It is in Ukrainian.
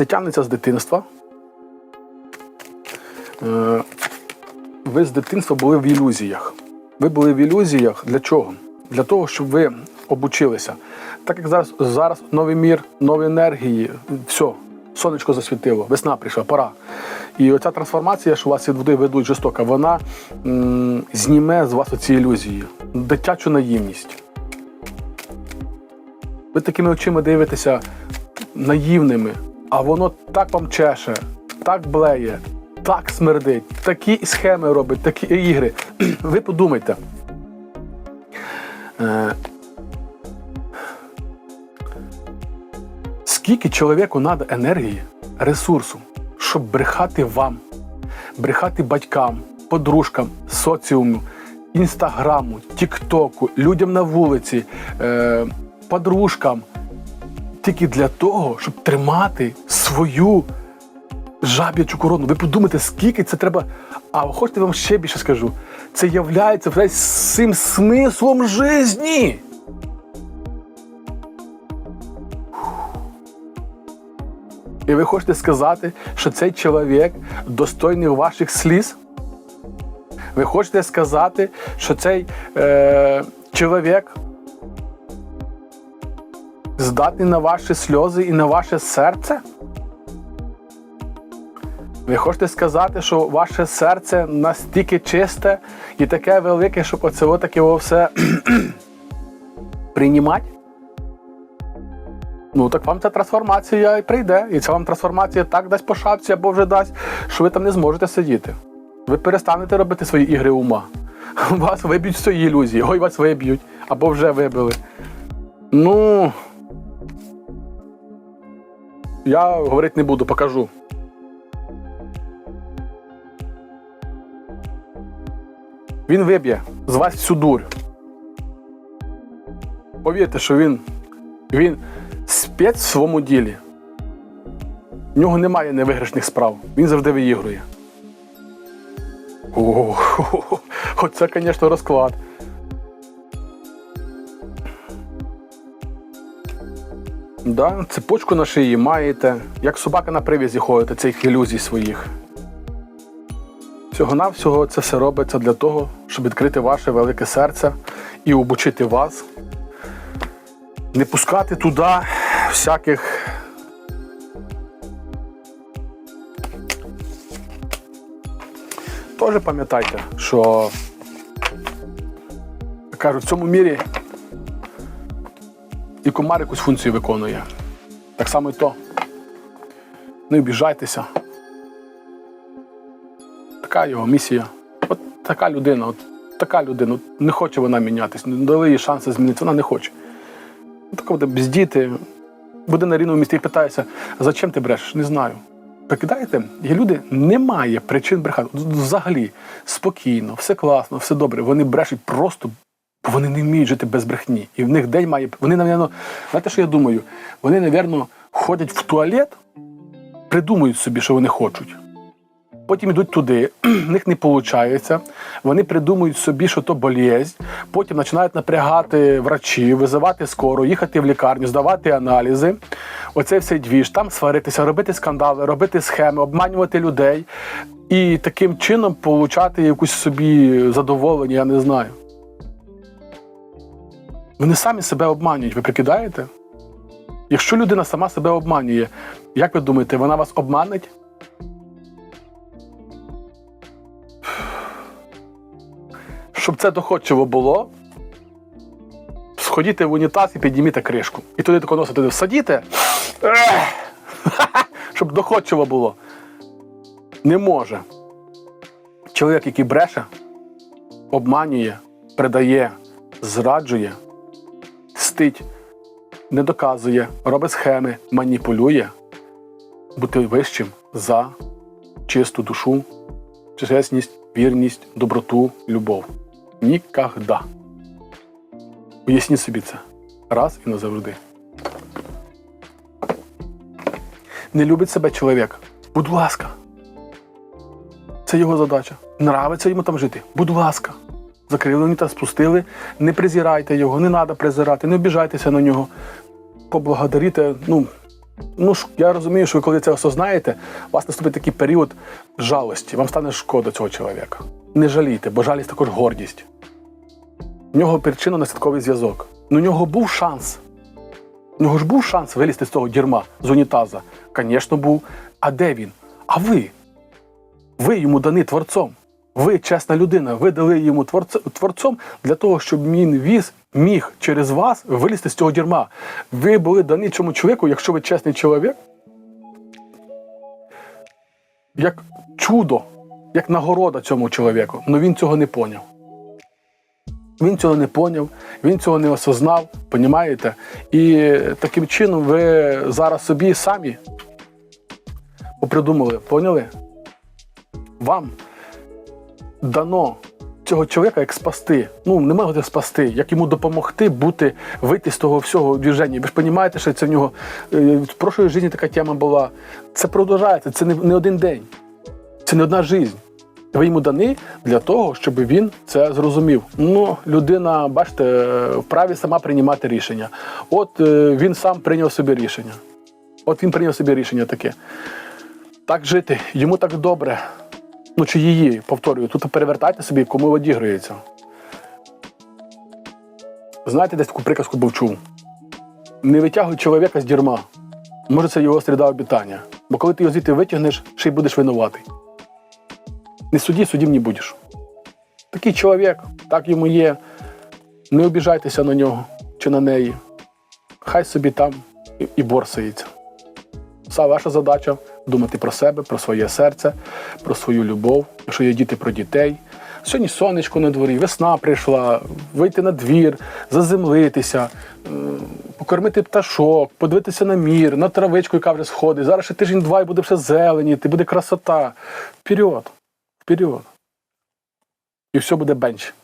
Це тягнеться з дитинства. Е, Ви з дитинства були в ілюзіях. Ви були в ілюзіях для чого? Для того, щоб ви обучилися. Так як зараз, зараз новий мір, нові енергії, все, сонечко засвітило, весна прийшла, пора. І оця трансформація, що вас від ведуть жорстока, вона м, зніме з вас оці ілюзії, дитячу наївність. Ви такими очима дивитеся наївними, а воно так вам чеше, так блеє, так смердить, такі схеми робить, такі ігри. Ви подумайте. Е, Скільки чоловіку треба енергії, ресурсу, щоб брехати вам, брехати батькам, подружкам, соціуму, інстаграму, тіктоку, людям на вулиці, е, подружкам, тільки для того, щоб тримати свою жаб'ячу корону. Ви подумайте, скільки це треба. А хочете вам ще більше скажу? Це являється цим смислом житті. І ви хочете сказати, що цей чоловік достойний ваших сліз? Ви хочете сказати, що цей е, чоловік здатний на ваші сльози і на ваше серце? Ви хочете сказати, що ваше серце настільки чисте і таке велике, щоб оце отаке во все приймати? Ну так вам ця трансформація і прийде. І ця вам трансформація так дасть по шапці або вже дасть, що ви там не зможете сидіти. Ви перестанете робити свої ігри ума. Вас виб'ють цієї ілюзії, ой, вас виб'ють, або вже вибили. Ну. Я говорити не буду, покажу. Він виб'є з вас всю дурь. Повірте, що він, він спец в своєму ділі. В нього немає невиграшних справ. Він завжди виігрує. О, оце, звісно, розклад. Да, цепочку на шиї маєте, як собака на привязі ходите цих ілюзій своїх. Всього-навсього це все робиться для того, щоб відкрити ваше велике серце і обучити вас, не пускати туди всяких. Теж пам'ятайте, що кажуть, в цьому мірі і комар якусь функцію виконує. Так само і то. Не обіжайтеся. Така його місія. От така людина, от така людина. От не хоче вона мінятися, не дали їй шанси змінитися, вона не хоче. Така буде бездіти, буде на рівному місці і питається, а зачем ти брешеш? Не знаю. Прикидаєте, є люди, немає причин брехати. Взагалі, спокійно, все класно, все добре. Вони брешуть просто, бо вони не вміють жити без брехні. І в них день має. Вони, навірно, знаєте, що я думаю? Вони, навірно, ходять в туалет, придумують собі, що вони хочуть. Потім йдуть туди, в них не виходить. Вони придумують собі, що то болізнь. Потім починають напрягати врачів, визивати скору, їхати в лікарню, здавати аналізи. Оцей все двіж, там сваритися, робити скандали, робити схеми, обманювати людей і таким чином получати якусь собі задоволення, я не знаю. Вони самі себе обманюють, ви прикидаєте? Якщо людина сама себе обманює, як ви думаєте, вона вас обманить? Щоб це доходчиво було, сходіть в унітаз і підніміть кришку. І туди тако носа туди всадіте, щоб доходчиво було. Не може. Чоловік, який бреше, обманює, предає, зраджує, стить, не доказує, робить схеми, маніпулює, бути вищим за чисту душу, чесність, вірність, доброту, любов. Нікогда. Уясніть собі це раз і назавжди. Не любить себе чоловік. Будь ласка. Це його задача. Нравиться йому там жити. Будь ласка. Закрили унітаз, спустили. Не презирайте його, не треба презирати, не обіжайтеся на нього. Поблагодаріте, ну, Ну, я розумію, що ви коли це осознаєте, у вас наступить такий період жалості, вам стане шкода цього чоловіка. Не жалійте, бо жалість також гордість. У нього причинно-наслідковий зв'язок. Ну, у нього був шанс. У нього ж був шанс вилізти з цього дірма, з унітаза. Звісно, був. А де він? А ви? Ви йому дані творцом. Ви чесна людина, ви дали йому творц- творцом для того, щоб він віз міг через вас вилізти з цього дірма. Ви були дані цьому чоловіку, якщо ви чесний чоловік, як чудо, як нагорода цьому чоловіку. Але він цього не поняв. Він цього не поняв, він цього не осознав, понімаєте? І таким чином ви зараз собі самі попридумали, поняли? Вам дано цього чоловіка як спасти. Ну, не можете спасти, як йому допомогти бути, вийти з того всього движення. Ви ж розумієте, що це в нього е, в прошлої житті така тема була. Це продовжається, це не, не один день, це не одна життя. Ви йому дані для того, щоб він це зрозумів. Ну, людина, бачите, вправі сама приймати рішення. От е, він сам прийняв собі рішення. От він прийняв собі рішення таке. Так жити, йому так добре. Ну, чи її, повторюю, тут перевертайте собі, кому одігрується. Знаєте, десь таку приказку був чув. Не витягуй чоловіка з дірма. Може, це його середа обітання. Бо коли ти його звідти витягнеш, ще й будеш винуватий. Не суді, судім не будеш. Такий чоловік, так йому є. Не обіжайтеся на нього чи на неї. Хай собі там і борсається. Вся ваша задача думати про себе, про своє серце, про свою любов, якщо є діти про дітей. Сьогодні сонечко на дворі, весна прийшла, вийти на двір, заземлитися, покормити пташок, подивитися на мір, на травичку, яка вже сходить. Зараз ще тиждень-два і буде все зеленіти, буде красота. Вперед, вперед. І все буде бенч.